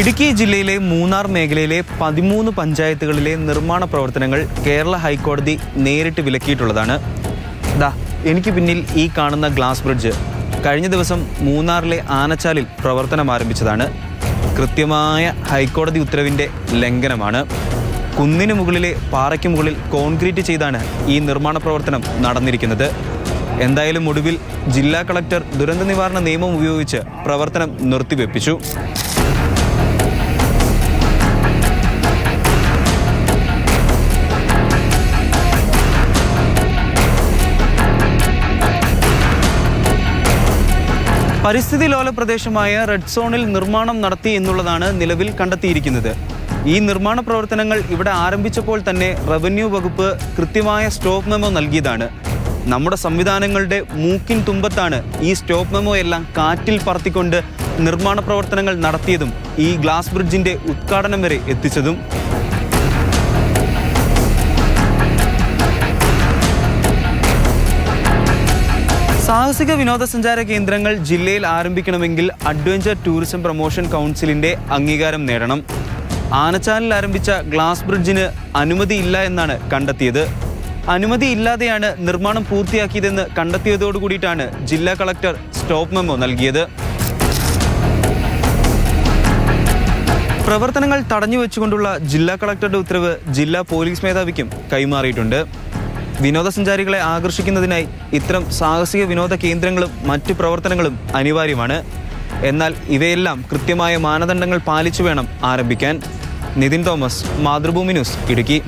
ഇടുക്കി ജില്ലയിലെ മൂന്നാർ മേഖലയിലെ പതിമൂന്ന് പഞ്ചായത്തുകളിലെ നിർമ്മാണ പ്രവർത്തനങ്ങൾ കേരള ഹൈക്കോടതി നേരിട്ട് വിലക്കിയിട്ടുള്ളതാണ്. ദാ എനിക്ക് പിന്നിൽ ഈ കാണുന്ന ഗ്ലാസ് ബ്രിഡ്ജ് കഴിഞ്ഞ ദിവസം മൂന്നാറിലെ ആനച്ചാലിൽ പ്രവർത്തനം ആരംഭിച്ചതാണ്. കൃത്യമായ ഹൈക്കോടതി ഉത്തരവിന്റെ ലംഘനമാണ്. കുന്നിന് മുകളിലെ പാറയ്ക്ക് മുകളിൽ കോൺക്രീറ്റ് ചെയ്താണ് ഈ നിർമ്മാണ പ്രവർത്തനം നടന്നിരിക്കുന്നത്. എന്തായാലും ഒടുവിൽ ജില്ലാ കളക്ടർ ദുരന്ത നിവാരണ നിയമം ഉപയോഗിച്ച് പ്രവർത്തനം നിർത്തിവെപ്പിച്ചു. പരിസ്ഥിതി ലോല പ്രദേശമായ റെഡ് സോണിൽ നിർമ്മാണം നടത്തി എന്നുള്ളതാണ് നിലവിൽ കണ്ടെത്തിയിരിക്കുന്നത്. ഈ നിർമ്മാണ പ്രവർത്തനങ്ങൾ ഇവിടെ ആരംഭിച്ചപ്പോൾ തന്നെ റവന്യൂ വകുപ്പ് കൃത്യമായ സ്റ്റോപ്പ് മെമ്മോ നൽകിയതാണ്. നമ്മുടെ സംവിധാനങ്ങളുടെ മൂക്കിൻ തുമ്പത്താണ് ഈ സ്റ്റോപ്പ് മെമ്മോ എല്ലാം കാറ്റിൽ പറത്തിക്കൊണ്ട് നിർമ്മാണ പ്രവർത്തനങ്ങൾ നടത്തിയതും ഈ ഗ്ലാസ് ബ്രിഡ്ജിന്റെ ഉദ്ഘാടനം വരെ എത്തിച്ചതും. സാഹസിക വിനോദസഞ്ചാര കേന്ദ്രങ്ങൾ ജില്ലയിൽ ആരംഭിക്കണമെങ്കിൽ അഡ്വഞ്ചർ ടൂറിസം പ്രൊമോഷൻ കൗൺസിലിന്റെ അംഗീകാരം നേടണം. ആനച്ചാലിൽ ആരംഭിച്ച ഗ്ലാസ് ബ്രിഡ്ജിന് അനുമതിയില്ല എന്നാണ് കണ്ടെത്തിയത്. അനുമതി ഇല്ലാതെയാണ് നിർമ്മാണം പൂർത്തിയാക്കിയതെന്ന് കണ്ടെത്തിയതോടുകൂടിയിട്ടാണ് ജില്ലാ കളക്ടർ സ്റ്റോപ്പ് മെമ്മോ നൽകിയത്. പ്രവർത്തനങ്ങൾ തടഞ്ഞു വെച്ചുകൊണ്ടുള്ള ജില്ലാ കളക്ടറുടെ ഉത്തരവ് ജില്ലാ പോലീസ് മേധാവിക്കും കൈമാറിയിട്ടുണ്ട്. വിനോദസഞ്ചാരികളെ ആകർഷിക്കുന്നതിനായി ഇത്തരം സാഹസിക വിനോദ കേന്ദ്രങ്ങളും മറ്റു പ്രവർത്തനങ്ങളും അനിവാര്യമാണ്. എന്നാൽ ഇവയെല്ലാം കൃത്യമായ മാനദണ്ഡങ്ങൾ പാലിച്ചു വേണം ആരംഭിക്കാൻ. നിതിൻ തോമസ് മാതൃഭൂമി ന്യൂസ് ഇടുക്കി.